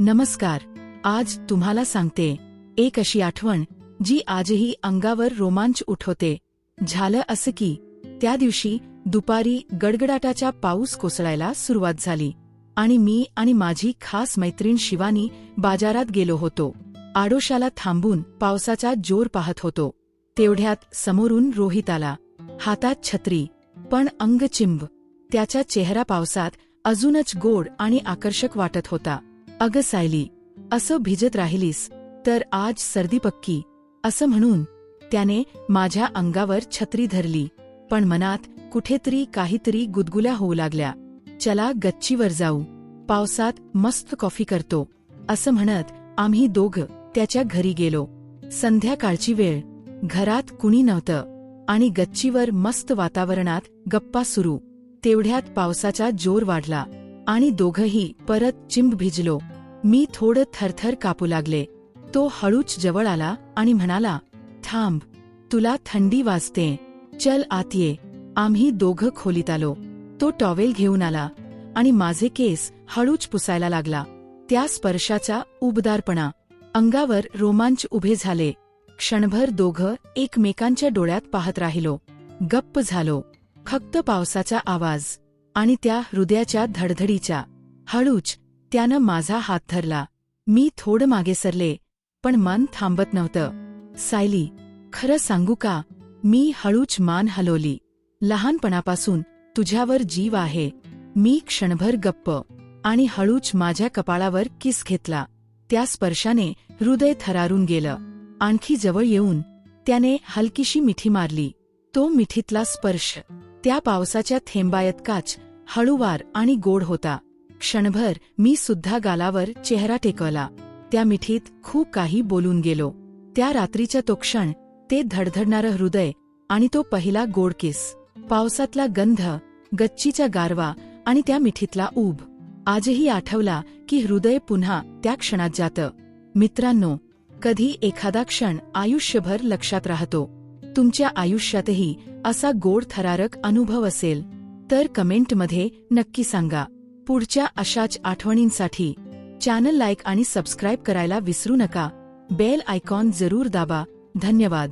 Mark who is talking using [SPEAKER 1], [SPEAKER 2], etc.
[SPEAKER 1] नमस्कार आज तुम्हाला सांगते एक अशी आठवण जी आजही अंगावर रोमांच उठवते. झालं असं की त्या दिवशी दुपारी गडगडाटाच्या पाऊस कोसळायला सुरुवात झाली. आणि मी आणि माझी खास मैत्रीण शिवानी बाजारात गेलो होतो. आडोशाला थांबून पावसाचा जोर पाहत होतो. तेवढ्यात समोरून रोहित आला. हातात छत्री पण अंगचिंब. त्याचा चेहरा पावसात अजूनच गोड आणि आकर्षक वाटत होता. अगं सायली असं भिजत राहिलीस तर आज सर्दी पक्की असं म्हणून. त्याने माझ्या अंगावर छत्री धरली पण मनात कुठेतरी काहीतरी गुदगुल्या होऊ लागल्या. चला गच्चीवर जाऊ. पावसात मस्त कॉफी करतो असं म्हणत आम्ही दोघं त्याच्या घरी गेलो. संध्याकाळची वेळ. घरात कुणी नव्हतं आणि गच्चीवर मस्त वातावरणात गप्पा सुरू. तेवढ्यात पावसाचा जोर वाढला. आणि दोघंही परत चिंब भिजलो. मी थोडं थरथर कापू लागले. तो हळूच जवळ आला आणि म्हणाला थांब तुला थंडी वाजते. चल आत ये. आम्ही दोघं खोलीत आलो. तो टॉवेल घेऊन आला आणि माझे केस हळूच पुसायला लागला. त्या स्पर्शाचा उबदारपणा. अंगावर रोमांच उभे झाले. क्षणभर दोघं एकमेकांच्या डोळ्यात पाहत राहिलो. गप्प झालो. फक्त पावसाचा आवाज. आणि त्या हृदयाच्या धडधडीच्या. हळूच त्यानं माझा हात धरला. मी थोडं मागे सरले पण मन थांबत नव्हतं. सायली खरं सांगू का? मी हळूच मान हलवली. लहानपणापासून तुझ्यावर जीव आहे. मी क्षणभर गप्प आणि हळूच माझ्या कपाळावर किस घेतला. त्या स्पर्शाने हृदय थरारून गेलं. आणखी जवळ येऊन त्याने हलकीशी मिठी मारली. तो मिठीतला स्पर्श. त्या पावसाच्या थेंबायतकाच हळूवार आणि गोड होता. क्षणभर मी सुद्धा गालावर चेहरा टेकवला. त्या मिठीत खूप काही बोलून गेलो. त्या रात्रीचा तो क्षण ते धडधडणारं हृदय आणि तो पहिला गोड किस. पावसातला गंध गच्चीच्या गारवा आणि त्या मिठीतला ऊब. आजही आठवला की हृदय पुन्हा त्या क्षणात जातं. मित्रांनो कधी एखादा क्षण आयुष्यभर लक्षात राहतो. तुमच्या आयुष्यातही असा गोड थरारक अनुभव असेल. तर कमेंटमध्ये नक्की सांगा. पुढच्या अशाच आठवणींसाठी चॅनल लाईक आणि सबस्क्राईब करायला विसरू नका. बेल आयकॉन जरूर दाबा. धन्यवाद.